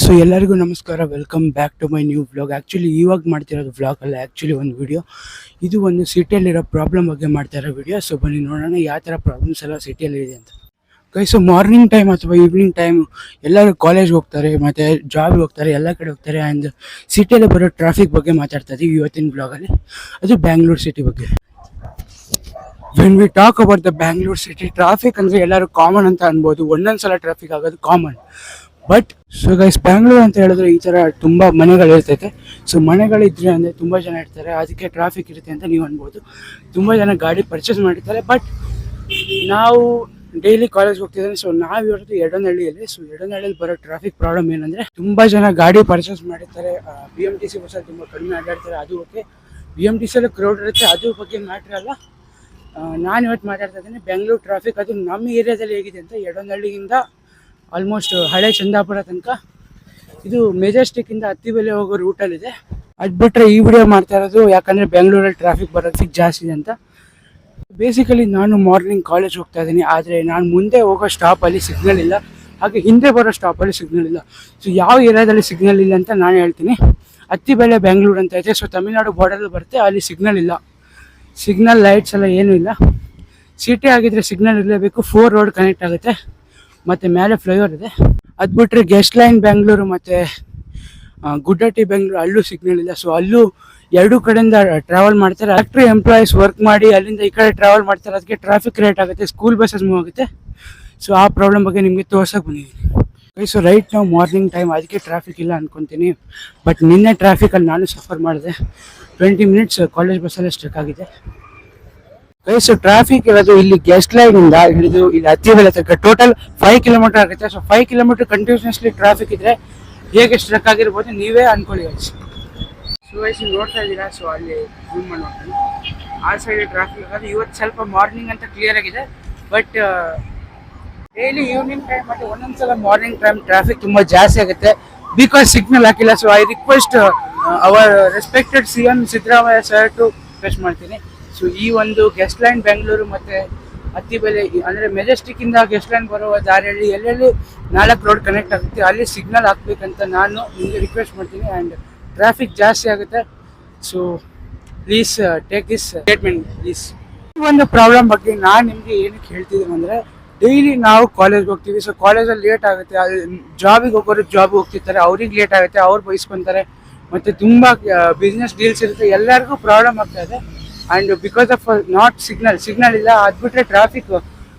So ಎಲ್ಲರಿಗೂ ನಮಸ್ಕಾರ. Welcome back to my new vlog actually ಇವಾಗ ಮಾಡ್ತಿರೋದು ವ್ಲಾಗ್ ಅಲ್ಲ ಆ್ಯಕ್ಚುಲಿ ಒಂದು ವಿಡಿಯೋ ಇದು ಒಂದು ಸಿಟಿಯಲ್ಲಿರೋ ಪ್ರಾಬ್ಲಮ್ ಬಗ್ಗೆ ಮಾಡ್ತಾ ಇರೋ ವಿಡಿಯೋ ಸೊ ಬನ್ನಿ ನೋಡೋಣ ಯಾವ ಥರ ಪ್ರಾಬ್ಲಮ್ಸ್ ಎಲ್ಲ ಸಿಟಿಯಲ್ಲಿ ಇದೆ ಅಂತ. ಕೈ ಸೊ ಮಾರ್ನಿಂಗ್ ಟೈಮ್ ಅಥವಾ ಈವ್ನಿಂಗ್ ಟೈಮ್ ಎಲ್ಲರೂ ಕಾಲೇಜ್ಗೆ ಹೋಗ್ತಾರೆ, ಮತ್ತು ಜಾಬ್ಗೆ ಹೋಗ್ತಾರೆ, ಎಲ್ಲ ಕಡೆ ಹೋಗ್ತಾರೆ ಆ್ಯಂಡ್ ಸಿಟಿಯಲ್ಲಿ ಬರೋ ಟ್ರಾಫಿಕ್ ಬಗ್ಗೆ ಮಾತಾಡ್ತಾ ಇದ್ದೀವಿ ಇವತ್ತಿನ ಬ್ಲಾಗಲ್ಲಿ ಅದು ಬ್ಯಾಂಗ್ಳೂರು ಸಿಟಿ ಬಗ್ಗೆ. When we talk about the Bangalore city traffic ಅಂದರೆ ಎಲ್ಲರೂ ಕಾಮನ್ ಅಂತ ಅನ್ಬೋದು. ಒಂದೊಂದು ಸಲ ಟ್ರಾಫಿಕ್ ಆಗೋದು common but so guys Bangalore ಅಂತ ಹೇಳಿದ್ರೆ ಈ ಥರ ತುಂಬ ಮನೆಗಳು ಇರ್ತೈತೆ. ಸೊ ಮನೆಗಳಿದ್ರೆ ಅಂದರೆ ತುಂಬ ಜನ ಇರ್ತಾರೆ. ಅದಕ್ಕೆ ಟ್ರಾಫಿಕ್ ಇರುತ್ತೆ ಅಂತ ನೀವು ಅನ್ಬೋದು. ತುಂಬ ಜನ ಗಾಡಿ ಪರ್ಚೇಸ್ ಮಾಡಿರ್ತಾರೆ. ಬಟ್ ನಾವು ಡೈಲಿ ಕಾಲೇಜ್ ಹೋಗ್ತಿದ್ದೇವೆ ಸೊ ನಾವು ಇರೋದು ಎಡನಹಳ್ಳಿಯಲ್ಲಿ. ಸೊ ಎಡನಹಳ್ಳಿಯಲ್ಲಿ ಬರೋ ಟ್ರಾಫಿಕ್ ಪ್ರಾಬ್ಲಮ್ ಏನಂದ್ರೆ ತುಂಬಾ ಜನ ಗಾಡಿ ಪರ್ಚೇಸ್ ಮಾಡಿರ್ತಾರೆ. ಬಿ ಎಂ ಟಿ ಸಿ ಬಸ್ಸಲ್ಲಿ ತುಂಬ ಕಡಿಮೆ ಆಡಾಡ್ತಾರೆ ಅದು ಓಕೆ ಬಿ ಎಂ ಟಿ ಸಿಯಲ್ಲಿ ಕ್ರೌಡ್ ಇರುತ್ತೆ. ಅದು ಬಗ್ಗೆ ಮ್ಯಾಟ್ರ್ ಅಲ್ಲ. ನಾನು ಇವತ್ತು ಮಾತಾಡ್ತಾ ಇದ್ದೀನಿ. ಬೆಂಗಳೂರು ಟ್ರಾಫಿಕ್ ಅದು ನಮ್ಮ ಏರಿಯಾದಲ್ಲಿ ಹೇಗಿದೆ ಅಂತ ಎಡನಹಳ್ಳಿಯಿಂದ ಆಲ್ಮೋಸ್ಟ್ ಹಳೆ ಚಂದಾಪುರ ತನಕ. ಇದು ಮೆಜೆಸ್ಟಿಕ್ಕಿಂದ ಹತ್ತಿಬೆಲೆ ಹೋಗೋ ರೂಟಲ್ಲಿದೆ ಅದು ಬಿಟ್ಟರೆ ಈ ವಿಡಿಯೋ ಮಾಡ್ತಾ ಇರೋದು ಯಾಕಂದರೆ ಬೆಂಗಳೂರಲ್ಲಿ ಟ್ರಾಫಿಕ್ ಬರೋದು ಜಾಸ್ತಿ ಇದೆ ಅಂತ. ಬೇಸಿಕಲಿ ನಾನು ಮಾರ್ನಿಂಗ್ ಕಾಲೇಜ್ ಹೋಗ್ತಾ ಇದ್ದೀನಿ, ಆದರೆ ನಾನು ಮುಂದೆ ಹೋಗೋ ಸ್ಟಾಪಲ್ಲಿ ಸಿಗ್ನಲ್ ಇಲ್ಲ. ಹಾಗೆ ಹಿಂದೆ ಬರೋ ಸ್ಟಾಪಲ್ಲಿ ಸಿಗ್ನಲ್ ಇಲ್ಲ. ಸೊ ಯಾವ ಏರಿಯಾದಲ್ಲಿ ಸಿಗ್ನಲ್ ಇಲ್ಲ ಅಂತ ನಾನು ಹೇಳ್ತೀನಿ. ಹತ್ತಿಬೆಲೆ ಬೆಂಗಳೂರು ಅಂತ ಇದೆ. ಸೊ ತಮಿಳ್ನಾಡು ಬಾರ್ಡರಲ್ಲಿ ಬರುತ್ತೆ, ಅಲ್ಲಿ ಸಿಗ್ನಲ್ ಇಲ್ಲ. ಸಿಗ್ನಲ್ ಲೈಟ್ಸ್ ಎಲ್ಲ ಏನೂ ಇಲ್ಲ. ಸಿಟಿ ಆಗಿದ್ರೆ ಸಿಗ್ನಲ್ ಇರಲೇಬೇಕು ಫೋರ್ ರೋಡ್ ಕನೆಕ್ಟ್ ಆಗುತ್ತೆ. ಮತ್ತು ಮೇಲೆ ಫ್ಲೈಓವರ್ ಇದೆ. ಅದು ಬಿಟ್ಟರೆ ಗೆಸ್ಟ್ ಲೈನ್ ಬೆಂಗಳೂರು ಮತ್ತು ಗುಡ್ಡಟ್ಟಿ ಬೆಂಗಳೂರು ಅಲ್ಲೂ ಸಿಗ್ನಲ್ ಇಲ್ಲ. ಸೊ ಅಲ್ಲೂ ಎರಡೂ ಕಡೆಯಿಂದ ಟ್ರಾವೆಲ್ ಮಾಡ್ತಾರೆ. ಫ್ಯಾಕ್ಟ್ರಿ ಎಂಪ್ಲಾಯೀಸ್ ವರ್ಕ್ ಮಾಡಿ ಅಲ್ಲಿಂದ ಈ ಕಡೆ ಟ್ರಾವೆಲ್ ಮಾಡ್ತಾರೆ. ಅದಕ್ಕೆ ಟ್ರಾಫಿಕ್ ರೇಟ್ ಆಗುತ್ತೆ. ಸ್ಕೂಲ್ ಬಸ್ಸಸ್ ಮೂವ್ ಆಗುತ್ತೆ. ಸೊ ಆ ಪ್ರಾಬ್ಲಮ್ ಬಗ್ಗೆ ನಿಮಗೆ ತೋರ್ಸಕ್ಕೆ ಬಂದಿದ್ದೀನಿ. ಸೊ ರೈಟ್ ನಾವು ಮಾರ್ನಿಂಗ್ ಟೈಮ್ ಅದಕ್ಕೆ ಟ್ರಾಫಿಕ್ ಇಲ್ಲ ಅಂದ್ಕೊತೀನಿ ಬಟ್ ನಿನ್ನೆ ಟ್ರಾಫಿಕಲ್ಲಿ ನಾನು ಸಫರ್ ಮಾಡಿದೆ. ಟ್ವೆಂಟಿ ಮಿನಿಟ್ಸ್ ಕಾಲೇಜ್ ಬಸ್ಸಲ್ಲೇ ಸ್ಟ್ರಕ್ ಆಗಿದೆ. ಗೈಸ್ ಟ್ರಾಫಿಕ್ ಇರೋದು ಇಲ್ಲಿ ಗೆಸ್ಟ್ ಲೈನ್ ಇಂದ ಹಿಡಿದು ಇಲ್ಲಿ ಹತ್ತಿರ ತನಕ ಟೋಟಲ್ ಫೈವ್ ಕಿಲೋಮೀಟರ್ ಆಗುತ್ತೆ. So five kilometer continuously traffic ಇದ್ರೆ ಹೇಗೆ ಸ್ಟ್ರಕ್ ಆಗಿರ್ಬೋದು ನೀವೇ ಅನ್ಕೊಳ್ಳಿ ಗೈಸ್ ಸೊ ಗೈಸ್ ನೋಡ್ತಾ ಇದ್ದೀರಾ? ಸೊ ಅಲ್ಲಿ ಜೂಮ್ ಮಾಡಿ ನೋಡ್ತೀನಿ ಆ ಸೈಡ್ ಟ್ರಾಫಿಕ್ ಆಗೋದು ಇವತ್ತು ಸ್ವಲ್ಪ ಮಾರ್ನಿಂಗ್ ಅಂತ ಕ್ಲಿಯರ್ ಆಗಿದೆ. ಬಟ್ ಡೈಲಿ ಈವ್ನಿಂಗ್ ಟೈಮ್ ಮತ್ತು ಒಂದೊಂದ್ಸಲ ಮಾರ್ನಿಂಗ್ ಟೈಮ್ ಟ್ರಾಫಿಕ್ ತುಂಬ ಜಾಸ್ತಿ ಆಗುತ್ತೆ. ಬಿಕಾಸ್ ಸಿಗ್ನಲ್ ಹಾಕಿಲ್ಲ. So I request our respected C M Siddaramaiah sir to request ಮಾಡ್ತೀನಿ. ಸೊ ಈ ಒಂದು ಗೆಸ್ಟ್ ಲ್ಯಾಂಡ್ ಬೆಂಗಳೂರು ಮತ್ತು ಹತ್ತಿಬೆಲೆ ಅಂದರೆ ಮೆಜೆಸ್ಟಿಕ್ಕಿಂದ ಗೆಸ್ಟ್ ಲ್ಯಾಂಡ್ ಬರುವ ದಾರಿಯಲ್ಲಿ ಎಲ್ಲೆಲ್ಲಿ ನಾಲ್ಕು ರೋಡ್ ಕನೆಕ್ಟ್ ಆಗುತ್ತೆ, ಅಲ್ಲಿ ಸಿಗ್ನಲ್ ಹಾಕ್ಬೇಕಂತ ನಾನು ನಿಮಗೆ ರಿಕ್ವೆಸ್ಟ್ ಮಾಡ್ತೀನಿ ಆ್ಯಂಡ್ ಟ್ರಾಫಿಕ್ ಜಾಸ್ತಿ ಆಗುತ್ತೆ. So please take this statement please ಈ ಒಂದು ಪ್ರಾಬ್ಲಮ್ ಬಗ್ಗೆ ನಾನು ನಿಮಗೆ ಏನಕ್ಕೆ ಹೇಳ್ತಿದ್ದೀನಿ ಅಂದರೆ ಡೈಲಿ ನಾವು ಕಾಲೇಜ್ಗೆ ಹೋಗ್ತೀವಿ. ಸೊ ಕಾಲೇಜಲ್ಲಿ ಲೇಟ್ ಆಗುತ್ತೆ. ಜಾಬಿಗೆ ಹೋಗೋರು ಜಾಬ್ಗೆ ಹೋಗ್ತಿರ್ತಾರೆ. ಅವ್ರಿಗೆ ಲೇಟ್ ಆಗುತ್ತೆ. ಅವ್ರು ಬಯಸ್ಕೊತಾರೆ ಮತ್ತು ತುಂಬ ಬಿಸ್ನೆಸ್ ಡೀಲ್ಸ್ ಇರುತ್ತೆ. ಎಲ್ಲರಿಗೂ ಪ್ರಾಬ್ಲಮ್ ಆಗ್ತಾ ಇದೆ. And because of not signal signal ಇಲ್ಲ ಅದು ಬಿಟ್ಟರೆ ಟ್ರಾಫಿಕ್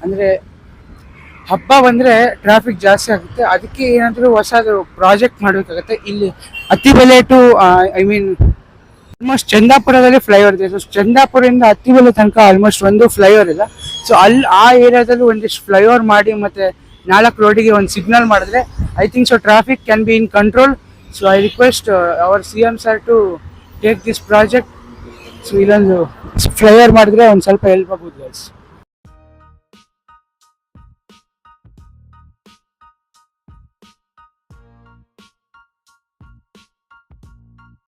ಅಂದರೆ ಹಬ್ಬ ಬಂದರೆ ಟ್ರಾಫಿಕ್ ಜಾಸ್ತಿ ಆಗುತ್ತೆ. ಅದಕ್ಕೆ ಏನಾದರೂ ಹೊಸದು ಪ್ರಾಜೆಕ್ಟ್ ಮಾಡಬೇಕಾಗತ್ತೆ. ಇಲ್ಲಿ Attibele to I mean almost ಚಂದಾಪುರದಲ್ಲಿ flyover ಇದೆ. ಸೊ ಚಂದಾಪುರದಿಂದ ಬೆಲೆ ತನಕ ಆಲ್ಮೋಸ್ಟ್ ಒಂದು ಫ್ಲೈಓವರ್ ಇಲ್ಲ. ಸೊ ಅಲ್ಲಿ ಆ ಏರಿಯಾದಲ್ಲೂ ಒಂದಿಷ್ಟು ಫ್ಲೈಓವರ್ ಮಾಡಿ ಮತ್ತು ನಾಲ್ಕು ರೋಡಿಗೆ ಒಂದು ಸಿಗ್ನಲ್ ಮಾಡಿದ್ರೆ I think so traffic can be in control so I request our C M sir to take this project so ಇಲ್ಲೊಂದು ಫ್ಲೈಓವರ್ ಮಾಡಿದ್ರೆ ಒಂದು ಸ್ವಲ್ಪ ಹೆಲ್ಪ್ ಆಗ್ಬೋದು guys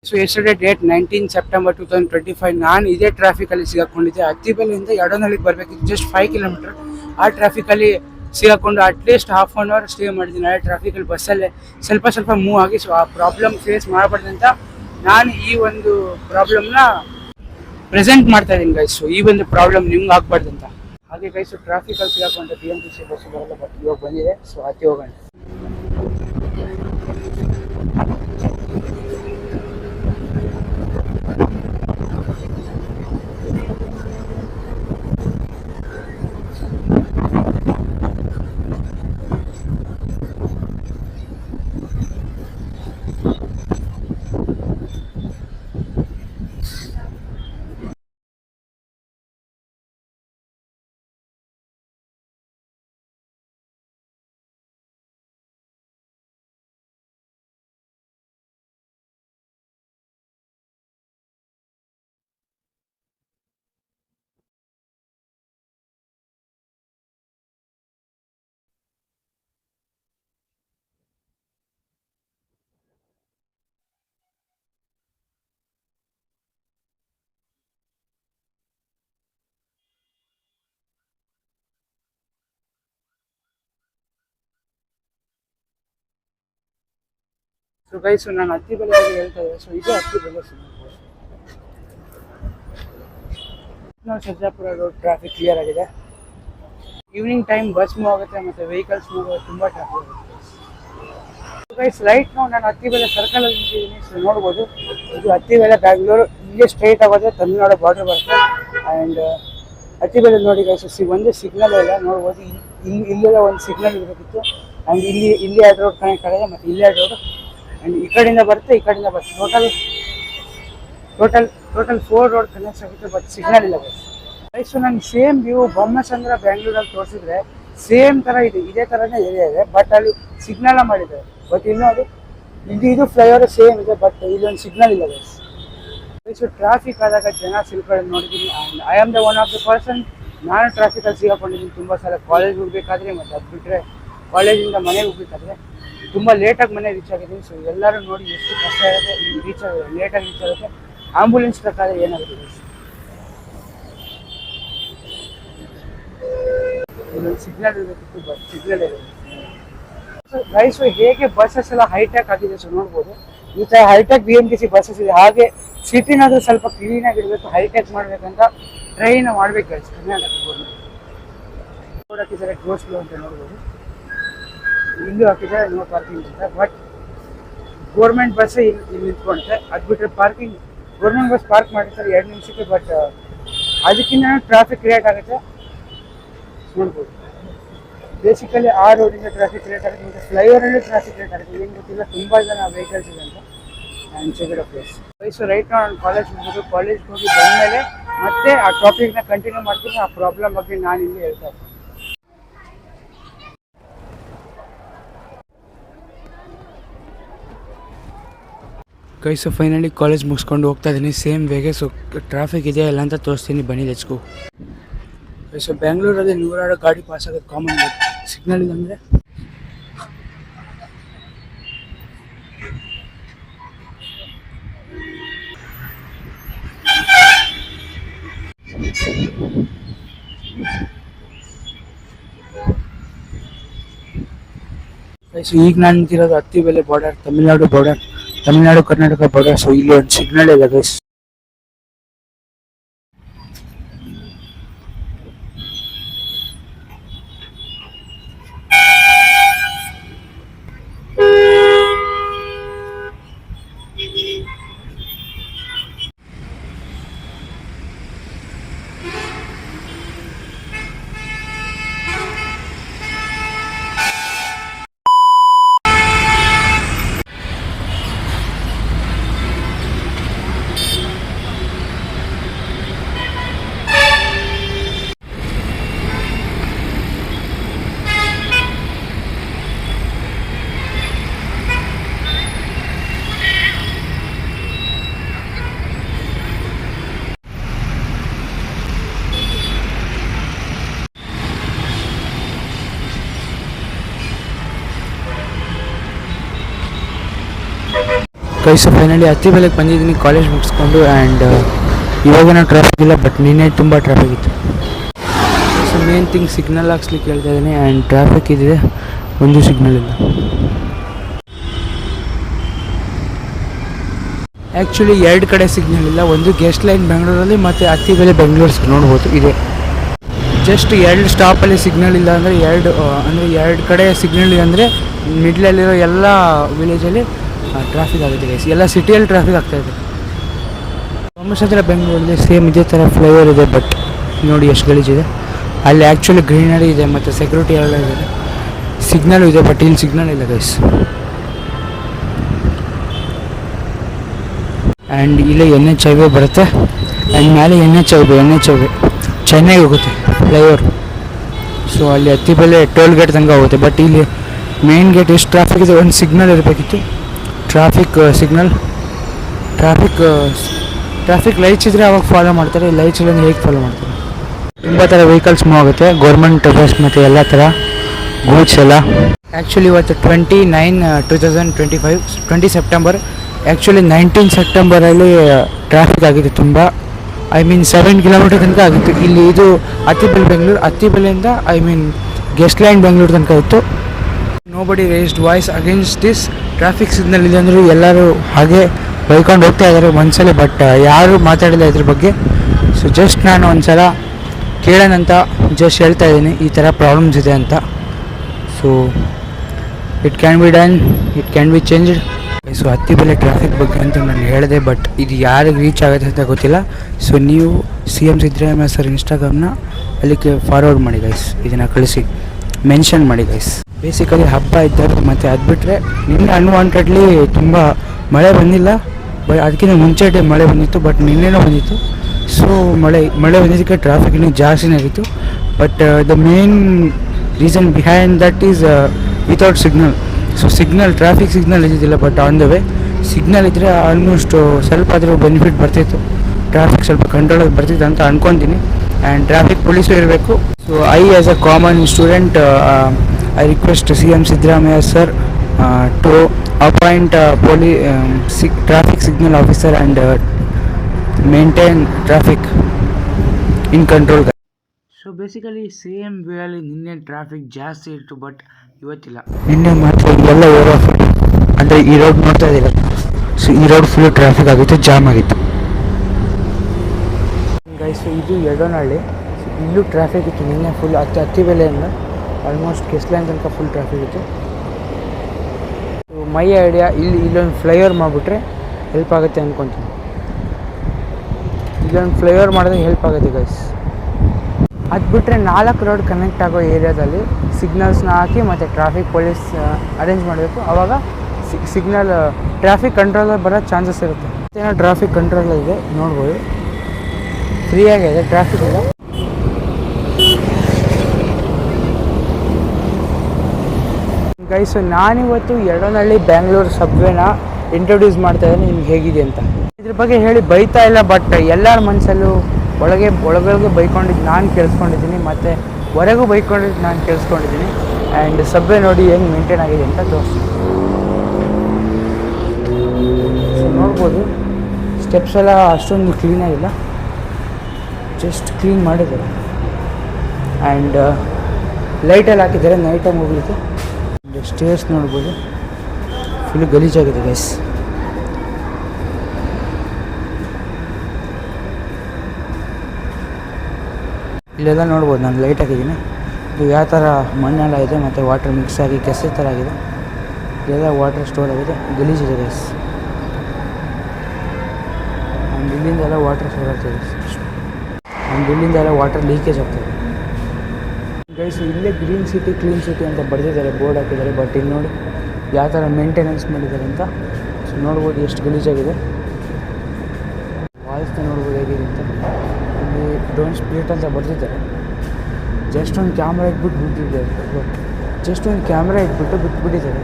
so yesterday date nineteen September two thousand twenty five ನಾನು ಇದೇ ಟ್ರಾಫಿಕಲ್ಲಿ ಸಿಗಾಕೊಂಡಿದ್ದೆ. ಹತ್ತಿಬೆಲೆಯಿಂದ ಎಡನಹಳ್ಳಿಗೆ ಬರಬೇಕಿತ್ತು just five kilometre ಆ ಟ್ರಾಫಿಕಲ್ಲಿ ಸಿಗಾಕೊಂಡು at least half an hour stay ಮಾಡಿದ್ದೀನಿ. ಆ ಟ್ರಾಫಿಕಲ್ಲಿ ಬಸ್ಸಲ್ಲೇ ಸ್ವಲ್ಪ ಸ್ವಲ್ಪ ಮೂವ್ ಆಗಿ ಸೊ ಆ ಪ್ರಾಬ್ಲಮ್ ಫೇಸ್ ಮಾಡಬಾರ್ದಂತ ನಾನು ಈ ಒಂದು ಪ್ರಾಬ್ಲಮ್ನ ಪ್ರೆಸೆಂಟ್ ಮಾಡ್ತಾ ಇದ್ದೀನಿ ಗೈಸ್ ಈ ಒಂದು ಪ್ರಾಬ್ಲಮ್ ನಿಮ್ಗೆ ಆಗ್ಬಾರ್ದು ಅಂತ. ಹಾಗೆ ಗೈಸು ಟ್ರಾಫಿಕಲ್ಲಿ ಸಿಗಾಕೊಂಡು B M T C bus ಬರಲ್ಲ ಬಟ್ ಇವಾಗ ಬಂದಿದೆ. ಸೊ ಅತಿ ಹೋಗೋಣ. ಸೊ ಗೈಸ್ ನಾನು ಹತ್ತಿ ಬೆಲೆ ಹೇಳ್ತಾ ಇದ್ದೆ ಸೊ ಇದು ಹತ್ತಿ ಬೆಲೆ ನಾವು ಸರ್ಜಾಪುರ ರೋಡ್ ಟ್ರಾಫಿಕ್ ಕ್ಲಿಯರ್ ಆಗಿದೆ ಈವ್ನಿಂಗ್ ಟೈಮ್ ಬಸ್ ಮೂವ್ ಆಗುತ್ತೆ ಮತ್ತೆ ವೆಹಿಕಲ್ಸ್ ಮೂವ್ ಆಗುತ್ತೆ ತುಂಬ ಟ್ರಾಫಿಕ್ ಆಗುತ್ತೆ ಗೈಸ್ ರೈಟ್ ನಾವು ನಾನು ಹತ್ತಿ ಬೆಲೆ ಸರ್ಕಲ್ ಅಲ್ಲಿ ನಿಂತಿದ್ದೀನಿ ಸೊ ನೋಡ್ಬೋದು ಇದು ಹತ್ತಿ ಬೆಲೆ ಬ್ಯಾಂಗ್ಳೂರು ಇಲ್ಲೇ ಸ್ಟ್ರೈಟ್ ಆಗೋದ್ರೆ ತಮಿಳ್ನಾಡು ಬಾರ್ಡರ್ ಬರುತ್ತೆ ಆ್ಯಂಡ್ ಹತ್ತಿ ಬೆಲೆ ನೋಡಿ ಗೈಸ್ ಸಿ ಒಂದು ಸಿಗ್ನಲ್ ಇಲ್ಲ ನೋಡ್ಬೋದು ಇಲ್ಲಿ ಇಲ್ಲಿ ಇಲ್ಲೆಲ್ಲ ಒಂದು ಸಿಗ್ನಲ್ ಇರಬೇಕಿತ್ತು ಆ್ಯಂಡ್ ಇಲ್ಲಿ ಇಲ್ಲಿ ಎರಡು ರೋಡ್ ಕನೆಕ್ಟ್ ಆಗಿದೆ ಮತ್ತು ಇಲ್ಲಿ ಎರಡು ರೋಡ್ ಆ್ಯಂಡ್ ಈ ಕಡೆಯಿಂದ ಬರುತ್ತೆ, ಈ ಕಡೆಯಿಂದ ಬರುತ್ತೆ. Total total total four road connect ಆಗುತ್ತೆ ಬಟ್ ಸಿಗ್ನಲ್ ಇಲ್ಲ ಬಸ್ ಸೊ ನಂಗೆ ಸೇಮ್ ವ್ಯೂ ಬೊಮ್ಮಸಂದ್ರ ಬ್ಯಾಂಗ್ಳೂರಲ್ಲಿ ತೋರಿಸಿದ್ರೆ ಸೇಮ್ ಥರ ಇದೆ. ಇದೇ ಥರನೇ ಏರಿಯಾ ಇದೆ ಬಟ್ ಅಲ್ಲಿ ಸಿಗ್ನಲ್ ಮಾಡಿದ್ದಾರೆ. ಬಟ್ ಇನ್ನೂ ಅದು, ಇದು ಇದು ಫ್ಲೈಓವರ್ ಸೇಮ್ ಇದೆ ಬಟ್ ಇಲ್ಲೊಂದು ಸಿಗ್ನಲ್ ಇಲ್ಲ ಬಸ್ ಸೊ ಟ್ರಾಫಿಕ್ ಆದಾಗ ಜನ ಸಿಲ್ಕೊಳ್ಳೋದು ನೋಡಿದ್ದೀನಿ. And I am the one of the person ನಾನು ಟ್ರಾಫಿಕಲ್ಲಿ ಸಿಗಾಕೊಂಡಿದ್ದೀನಿ ತುಂಬ ಸಲ ಕಾಲೇಜ್ ಹೋಗ್ಬೇಕಾದ್ರೆ ಮತ್ತು ಅದು ಬಿಟ್ಟರೆ ಕಾಲೇಜಿಂದ ಮನೆಗೆ ಹೋಗ್ಬೇಕಾದ್ರೆ ತುಂಬ ಲೇಟಾಗಿ ಮನೆ ರೀಚ್ ಆಗಿದ್ದೀನಿ. ಸೊ ಎಲ್ಲರೂ ನೋಡಿ ಎಷ್ಟು ಕಷ್ಟ ಆಗುತ್ತೆ ರೀಚ್ ಆಗಿದೆ ಲೇಟಾಗಿ ರೀಚ್ ಆಗುತ್ತೆ. ಆಂಬುಲೆನ್ಸ್ ಪ್ರಕಾರ ಏನಾಗುತ್ತೆ? ಸಿಗ್ನಲ್ ಇರಬೇಕಿತ್ತು ಬಸ್ ಸಿಗ್ನಲ್ ಇರಬೇಕು ಸೊ ಹೇಗೆ ಬಸ್ಸಸ್ ಎಲ್ಲ ಹೈಟೆಕ್ ಆಗಿದೆ ಸೊ ನೋಡ್ಬೋದು. ಈ ಥರ hi-tech B M T C buses ಇದೆ. ಹಾಗೆ ಸಿಟಿನಾದ್ರೂ ಸ್ವಲ್ಪ ಕ್ಲೀನ್ ಆಗಿರ್ಬೇಕು ಹೈಟೆಕ್ ಮಾಡ್ಬೇಕಂತ ಟ್ರೈನ್ ಮಾಡ್ಬೇಕು ಗೈಸ್ ಕರ್ನಾಟಕ ರೋಡ್ ಹಾಕಿದ್ದಾರೆ ಗೋಸ್ಲು ಅಂತ ನೋಡ್ಬೋದು. ಇಲ್ಲೂ ಹಾಕಿದ್ರೆ ನೋ ಪಾರ್ಕಿಂಗ್ ಅಂತ ಬಟ್ ಗೋರ್ಮೆಂಟ್ ಬಸ್ ಇಲ್ಲಿ ಇಲ್ಲಿ ನಿಂತ್ಕೊಂಡೆ ಅದು ಬಿಟ್ಟರೆ ಪಾರ್ಕಿಂಗ್ ಗೋರ್ಮೆಂಟ್ ಬಸ್ ಪಾರ್ಕ್ ಮಾಡಿರ್ತಾರೆ ಎರಡು ನಿಮಿಷಕ್ಕೆ ಬಟ್ ಅದಕ್ಕಿಂತ ಟ್ರಾಫಿಕ್ ಕ್ರಿಯೇಟ್ ಆಗುತ್ತೆ. ನೋಡ್ಬೋದು. ಬೇಸಿಕಲಿ ಆ ರೋಡಿಂದ ಟ್ರಾಫಿಕ್ ಕ್ರಿಯೇಟ್ ಆಗುತ್ತೆ, ಮತ್ತು ಫ್ಲೈಓವರಲ್ಲಿ ಟ್ರಾಫಿಕ್ ಕ್ರಿಯೇಟ್ ಆಗುತ್ತೆ. ಏನು ಗೊತ್ತಿಲ್ಲ, ತುಂಬ ಜನ ವೆಹಿಕಲ್ಸ್ ಇದೆ ಅಂತ ಆ್ಯಂಡ್ ಚೆಕ್ ಪ್ಲೇಸ್ ವಯಸ್ಸು ರೈಟ್ ನಾನು ಕಾಲೇಜ್ ಮುಗಿದು ಕಾಲೇಜ್ಗೆ ಹೋಗಿ ಬಂದಮೇಲೆ ಮತ್ತೆ ಆ ಟಾಪಿಕ್ನ ಕಂಟಿನ್ಯೂ ಮಾಡ್ತೀನಿ. ಆ ಪ್ರಾಬ್ಲಮ್ ಬಗ್ಗೆ ನಾನು ಇಲ್ಲಿ ಹೇಳ್ತಾ ಇದ್ದೀನಿ ಕೈ ಸೊ ಫೈನಲಿ ಕಾಲೇಜ್ ಮುಗಿಸ್ಕೊಂಡು ಹೋಗ್ತಾ ಇದ್ದೀನಿ ಸೇಮ್ ವೇಗೆ ಸೊ ಟ್ರಾಫಿಕ್ ಇದೆಯಾ ಇಲ್ಲ ಅಂತ ತೋರಿಸ್ತೀನಿ. ಬನ್ನಿ ಲೆಚ್ಕು ಸೊ ಬೆಂಗಳೂರಲ್ಲಿ ನೂರಾರು ಗಾಡಿ ಪಾಸ್ ಆಗೋದು ಕಾಮನ್ ಸಿಗ್ನಲ್ ಸೊ ಈಗ ನಾನು ನಿಂತಿರೋದು Attibele border Tamil Nadu border Tamil Nadu Karnataka border so ಇಲ್ಲಿ ಒಂದು ಸಿಗ್ನಲ್ ಇದೆ ಗೈಸ್ ಕೈಸು ಫೈನಲಿ ಹತ್ತಿ ಬೆಲೆಗೆ ಬಂದಿದ್ದೀನಿ ಕಾಲೇಜ್ ಮುಗಿಸ್ಕೊಂಡು ಆ್ಯಂಡ್ ಇವಾಗೇನೋ ಟ್ರಾಫಿಕ್ ಇಲ್ಲ ಬಟ್ ನಿನ್ನೆ ತುಂಬ ಟ್ರಾಫಿಕ್ ಇತ್ತು. ಸೊ ಮೇನ್ ಥಿಂಗ್ ಸಿಗ್ನಲ್ ಹಾಕ್ಸ್ಲಿಕ್ಕೆ ಹೇಳ್ತಾ ಇದ್ದೀನಿ ಆ್ಯಂಡ್ ಟ್ರಾಫಿಕ್ ಇದಿದೆ ಒಂದು ಸಿಗ್ನಲ್ ಇಲ್ಲ. ಆ್ಯಕ್ಚುಲಿ ಎರಡು ಕಡೆ ಸಿಗ್ನಲ್ ಇಲ್ಲ, ಒಂದು ಗೆಸ್ಟ್ ಲೈನ್ ಬೆಂಗಳೂರಲ್ಲಿ ಮತ್ತು ಹತ್ತಿ ಬೆಲೆ ಬೆಂಗಳೂರು ನೋಡ್ಬೋದು, ಇದೆ. ಜಸ್ಟ್ ಎರಡು ಸ್ಟಾಪಲ್ಲಿ ಸಿಗ್ನಲ್ ಇಲ್ಲ ಅಂದರೆ ಎರಡು ಅಂದರೆ ಎರಡು ಕಡೆ ಸಿಗ್ನಲ್ ಅಂದರೆ ಮಿಡ್ಲಲ್ಲಿರೋ ಎಲ್ಲ ವಿಲೇಜಲ್ಲಿ ಟ್ರಾಫಿಕ್ ಆಗುತ್ತೆ ಗೈಸ್ ಎಲ್ಲ ಸಿಟಿಯಲ್ಲಿ ಟ್ರಾಫಿಕ್ ಆಗ್ತಾ ಇದೆ. ಸೋಮೇಶ್ವರ ಬೆಂಗಳೂರಲ್ಲಿ ಸೇಮ್ ಇದೇ ಥರ ಫ್ಲೈಓವರ್ ಇದೆ ಬಟ್ ನೋಡಿ ಎಷ್ಟು ಗಲೀಜಿದೆ ಅಲ್ಲಿ ಆ್ಯಕ್ಚುಲಿ ಗ್ರೀನರಿ ಇದೆ, ಮತ್ತು ಸೆಕ್ಯೂರಿಟಿ ಎಲ್ಲ ಇದೆ. ಸಿಗ್ನಲ್ ಇದೆ ಬಟ್ ಇಲ್ಲಿ ಸಿಗ್ನಲ್ ಇಲ್ಲ ಗೈಸ್ ಆ್ಯಂಡ್ ಇಲ್ಲೇ ಎನ್ ಎಚ್ ಹೈವೇ ಬರುತ್ತೆ. ಆ್ಯಂಡ್ ಮೇಲೆ N H highway N H highway ಚೆನ್ನೈಗೆ ಹೋಗುತ್ತೆ ಫ್ಲೈಓವರ್ ಸೊ ಅಲ್ಲಿ ಹತ್ತಿ ಬೆಲೆ ಟೋಲ್ ಗೇಟ್ ತನಕ ಹೋಗುತ್ತೆ ಬಟ್ ಇಲ್ಲಿ ಮೇನ್ ಗೇಟ್ ಎಷ್ಟು ಟ್ರಾಫಿಕ್ ಇದೆ, ಒಂದು signal ಇರಬೇಕಿತ್ತು. Traffic signal traffic traffic lights ಇದ್ದರೆ ಅವಾಗ ಫಾಲೋ ಮಾಡ್ತಾರೆ ಲೈಟ್ಸ್ ಇಲ್ಲ ಹೇಗೆ ಫಾಲೋ ಮಾಡ್ತಾರೆ? ತುಂಬ ಥರ ವೆಹಿಕಲ್ಸ್ ಮೂವ್ ಆಗುತ್ತೆ ಗೌರ್ಮೆಂಟ್ ಬಸ್ ಮತ್ತು ಎಲ್ಲ ಥರ ಗೂಡ್ಸ್ ಎಲ್ಲ. ಆ್ಯಕ್ಚುಲಿ ಇವತ್ತು twenty nine two thousand twenty five twenty September actually nineteen ಸೆಪ್ಟೆಂಬರಲ್ಲಿ traffic ಆಗಿದೆ ತುಂಬ. ಐ ಮೀನ್ ಸೆವೆನ್ ಕಿಲೋಮೀಟರ್ ತನಕ ಆಗಿತ್ತು. ಇಲ್ಲಿ ಇದು Attibele Bengaluru ಅತ್ತಿಬೆಲೆಯಿಂದ I mean guest line Bengaluru ತನಕ ಇತ್ತು. Nobody raised voice against this traffic signal ಇದೆ ಅಂದರೂ ಎಲ್ಲರೂ ಹಾಗೆ ಬೈಕೊಂಡು ಹೋಗ್ತಾ ಇದ್ದಾರೆ ಒಂದ್ಸಲ ಬಟ್ ಯಾರು ಮಾತಾಡಿಲ್ಲ ಇದ್ರ ಬಗ್ಗೆ. ಸೊ ಜಸ್ಟ್ ನಾನು ಒಂದ್ಸಲ ಕೇಳೋಣಂತ ಜಸ್ಟ್ ಹೇಳ್ತಾ ಇದ್ದೀನಿ, ಈ ಥರ ಪ್ರಾಬ್ಲಮ್ಸ್ ಇದೆ ಅಂತ. So it can be done it can be changed so Attibele traffic ಬಗ್ಗೆ ಅಂತ ನಾನು ಹೇಳಿದೆ ಬಟ್ ಇದು ಯಾರಿಗೆ ರೀಚ್ ಆಗುತ್ತೆ ಅಂತ ಗೊತ್ತಿಲ್ಲ. ಸೊ ನೀವು ಸಿ ಎಂ ಸಿದ್ದರಾಮಯ್ಯ ಸರ್ ಇನ್ಸ್ಟಾಗ್ರಾಮ್ನ ಅಲ್ಲಿಗೆ ಫಾರ್ವರ್ಡ್ ಮಾಡಿ ಗೈಸ್ ಇದನ್ನು ಕಳಿಸಿ ಮೆನ್ಷನ್ ಮಾಡಿ ಗೈಸ್ ಬೇಸಿಕಲಿ ಹಬ್ಬ ಇದ್ದಾಗ ಮತ್ತು ಅದು ಬಿಟ್ಟರೆ ನಿನ್ನೆ ಅನ್ವಾಂಟೆಡ್ಲಿ ತುಂಬ ಮಳೆ ಬಂದಿಲ್ಲ. ಬಟ್ ಅದಕ್ಕಿಂತ ಮುಂಚೆ ಡೇ ಮಳೆ ಬಂದಿತ್ತು ಬಟ್ ನಿನ್ನೆನೂ ಬಂದಿತ್ತು. ಸೊ ಮಳೆ ಮಳೆ ಬಂದಿದ್ದಕ್ಕೆ ಟ್ರಾಫಿಕ್ ಇನ್ನೂ ಜಾಸ್ತಿನೇ ಆಗಿತ್ತು. But the main reason behind that is without signal so signal traffic signal ಇದ್ದಿದ್ದಿಲ್ಲ but on the way signal ಇದ್ದರೆ ಆಲ್ಮೋಸ್ಟ್ ಸ್ವಲ್ಪ ಆದರೂ ಬೆನಿಫಿಟ್ ಬರ್ತಿತ್ತು. ಟ್ರಾಫಿಕ್ ಸ್ವಲ್ಪ ಕಂಟ್ರೋಲ್ ಬರ್ತಿತ್ತು ಅಂತ ಅನ್ಕೊತೀನಿ. ಆ್ಯಂಡ್ ಟ್ರಾಫಿಕ್ ಪೊಲೀಸು ಇರಬೇಕು. So I as a common student I request C M Siddaramaiah sir to appoint ಪೊಲೀ ಸಿಗ್ traffic signal officer and maintain traffic in control so basically same M ಅಲ್ಲಿ ನಿನ್ನೆ traffic ಜಾಸ್ತಿ ಇತ್ತು but ಇವತ್ತಿಲ್ಲ. ನಿನ್ನೆ ಮಾತ್ರ ಎಲ್ಲ ಓವರ್ ಆಫ್ ಅಂದರೆ ಈ ರೋಡ್ ನೋಡ್ತಾ ಇದ್ದೀರ? ಸೊ ಈ ರೋಡ್ ಫುಲ್ ಟ್ರಾಫಿಕ್ ಆಗಿತ್ತು ಜಾಮ್ ಆಗಿತ್ತು. ಗೈಸ್ ಇದು ಯಡೋನಹಳ್ಳಿ. So, ಇಲ್ಲೂ ಟ್ರಾಫಿಕ್ ಇತ್ತು ನಿನ್ನೆ ಫುಲ್ ಹತ್ತಿ ಹತ್ತಿ ಬೆಲೆಯಿಂದ. ಆಲ್ಮೋಸ್ಟ್ ಕೆಸ್ಲ್ಯಾಂಡ್ ತನಕ ಫುಲ್ ಟ್ರಾಫಿಕ್ ಇತ್ತು. ಮೈ ಐಡಿಯಾ ಇಲ್ಲಿ, ಇಲ್ಲೊಂದು ಫ್ಲೈಓವರ್ ಮಾಡಿಬಿಟ್ರೆ ಹೆಲ್ಪ್ ಆಗುತ್ತೆ ಅಂದ್ಕೊತೀನಿ ಇಲ್ಲೊಂದು ಫ್ಲೈಓವರ್ ಮಾಡಿದ್ರೆ ಹೆಲ್ಪ್ ಆಗುತ್ತೆ ಗೈಸ್ ಅದು ಬಿಟ್ಟರೆ ನಾಲ್ಕು ರೋಡ್ ಕನೆಕ್ಟ್ ಆಗೋ ಏರಿಯಾದಲ್ಲಿ ಸಿಗ್ನಲ್ಸ್ನ ಹಾಕಿ ಮತ್ತು ಟ್ರಾಫಿಕ್ ಪೊಲೀಸ್ ಅರೇಂಜ್ ಮಾಡಬೇಕು. ಆವಾಗ ಸಿಗ್ನಲ್ ಟ್ರಾಫಿಕ್ ಕಂಟ್ರೋಲಲ್ಲಿ ಬರೋ ಚಾನ್ಸಸ್ ಇರುತ್ತೆ. ಏನೋ ಟ್ರಾಫಿಕ್ ಕಂಟ್ರೋಲ್ ಇದೆ, ನೋಡ್ಬೋದು. ಫ್ರೀಯಾಗಿದೆ ಟ್ರಾಫಿಕ್ ಇಲ್ಲ ಗೈಸು ನಾನಿವತ್ತು ಎರಡನಹಳ್ಳಿ ಬ್ಯಾಂಗ್ಳೂರು ಸಬ್ವೇನ ಇಂಟ್ರೊಡ್ಯೂಸ್ ಮಾಡ್ತಾ ಇದ್ದೀನಿ. ನಿಮ್ಗೆ ಹೇಗಿದೆ ಅಂತ. ಇದ್ರ ಬಗ್ಗೆ ಹೇಳಿ ಬೈತಾ ಇಲ್ಲ ಬಟ್ ಎಲ್ಲರ ಮನಸ್ಸಲ್ಲೂ ಒಳಗೆ, ಒಳಗೊಳಗೆ ಬೈಕೊಂಡಿದ್ದು ನಾನು ಕೇಳಿಸ್ಕೊಂಡಿದ್ದೀನಿ, ಮತ್ತು ಹೊರಗೂ ಬೈಕೊಂಡಿದ್ದು ನಾನು ಕೇಳಿಸ್ಕೊಂಡಿದ್ದೀನಿ. ಆ್ಯಂಡ್ ಸಬ್ವೆ ನೋಡಿ ಹೆಂಗೆ ಮೇಂಟೈನ್ ಆಗಿದೆ ಅಂತ ತೋರಿಸ್ತೀನಿ. ನೋಡ್ಬೋದು ಸ್ಟೆಪ್ಸ್ ಎಲ್ಲ ಅಷ್ಟೊಂದು ಕ್ಲೀನಾಗಿಲ್ಲ ಜಸ್ಟ್ ಕ್ಲೀನ್ ಮಾಡಿದ್ದಾರೆ. ಆ್ಯಂಡ್ ಲೈಟೆಲ್ಲ ಹಾಕಿದ್ದಾರೆ ನೈಟ್ ಟೈಮ್ ಹೋಗ್ಲಿಕ್ಕೆ. ಸ್ಟೇರ್ಸ್ ನೋಡ್ಬೋದು. ಫುಲ್ ಗಲೀಜಾಗಿದೆ ಗೈಸ್ ಇಲ್ಲೆಲ್ಲ ನೋಡ್ಬೋದು, ನಾನು ಲೈಟ್ ಹಾಕಿದ್ದೀನಿ. ಇದು ಯಾವ ಥರ ಮಣ್ಣೆಲ್ಲ ಇದೆ, ಮತ್ತು ವಾಟರ್ ಮಿಕ್ಸ್ ಆಗಿ ಕೆಸರು ಥರ ಆಗಿದೆ. ಇಲ್ಲೆಲ್ಲ ವಾಟರ್ ಸ್ಟೋರ್ ಆಗಿದೆ. ಗಲೀಜಿದೆ ಗೈಸ್ ಆ್ಯಂಡ್ ಇಲ್ಲಿಂದ ಎಲ್ಲ ವಾಟರ್ ಸ್ಟೋರ್ ಆಗ್ತದೆ ಆ್ಯಂಡ್ ಇಲ್ಲಿಂದ ಎಲ್ಲ ವಾಟರ್ ಲೀಕೇಜ್ ಆಗ್ತದೆ. ಗೈಸ್ ಇಲ್ಲೇ ಗ್ರೀನ್ ಸಿಟಿ ಕ್ಲೀನ್ ಸಿಟಿ ಅಂತ ಬರೆದಿದ್ದಾರೆ, ಬೋರ್ಡ್ ಹಾಕಿದ್ದಾರೆ ಬಟ್ ಇಲ್ಲಿ ನೋಡಿ ಯಾವ ಥರ ಮೇಂಟೆನೆನ್ಸ್ ಮಾಡಿದ್ದಾರೆ ಅಂತ. ಸೊ ನೋಡ್ಬೋದು ಎಷ್ಟು ಗಲೀಜಾಗಿದೆ. ವಾಲ್ಸ್ನ ನೋಡ್ಬೋದು ಹೇಗಿದೆ ಅಂತ. ಇಲ್ಲಿ ಡೋಂಟ್ ಸ್ಪ್ಲಿಟ್ ಅಂತ ಬರೆದಿದ್ದಾರೆ. ಜಸ್ಟ್ ಒಂದು ಕ್ಯಾಮ್ರಾ ಇಟ್ಬಿಟ್ಟು ಬಿಟ್ಟಿದ್ದಾರೆ ಜಸ್ಟ್ ಒಂದು ಕ್ಯಾಮ್ರಾ ಇಟ್ಬಿಟ್ಟು ಬಿಟ್ಬಿಟ್ಟಿದ್ದಾರೆ.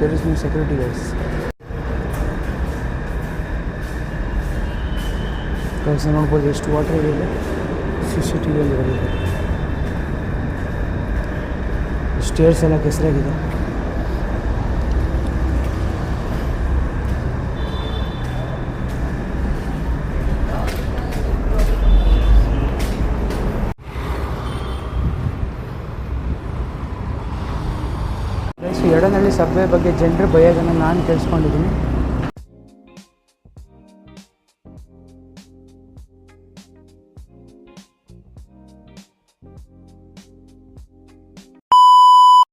There is no security guys guys ನೋಡ್ಬೋದು ಎಷ್ಟು ವಾಟರ್ ಇದೆ. ಸಿ ಸಿ ಟಿ ವಿಯಲ್ಲಿ ಬರೆದಿದೆ ಸ್ಟೇರ್ಸ್ ಎಲ್ಲ ಕೆಸರಾಗಿದೆ. ಎಡನಹಳ್ಳಿ ಸಭೆ ಬಗ್ಗೆ ಜನರು ಬೈಯೋದನ್ನು ನಾನು ಕೇಳಿಸ್ಕೊಂಡಿದ್ದೀನಿ.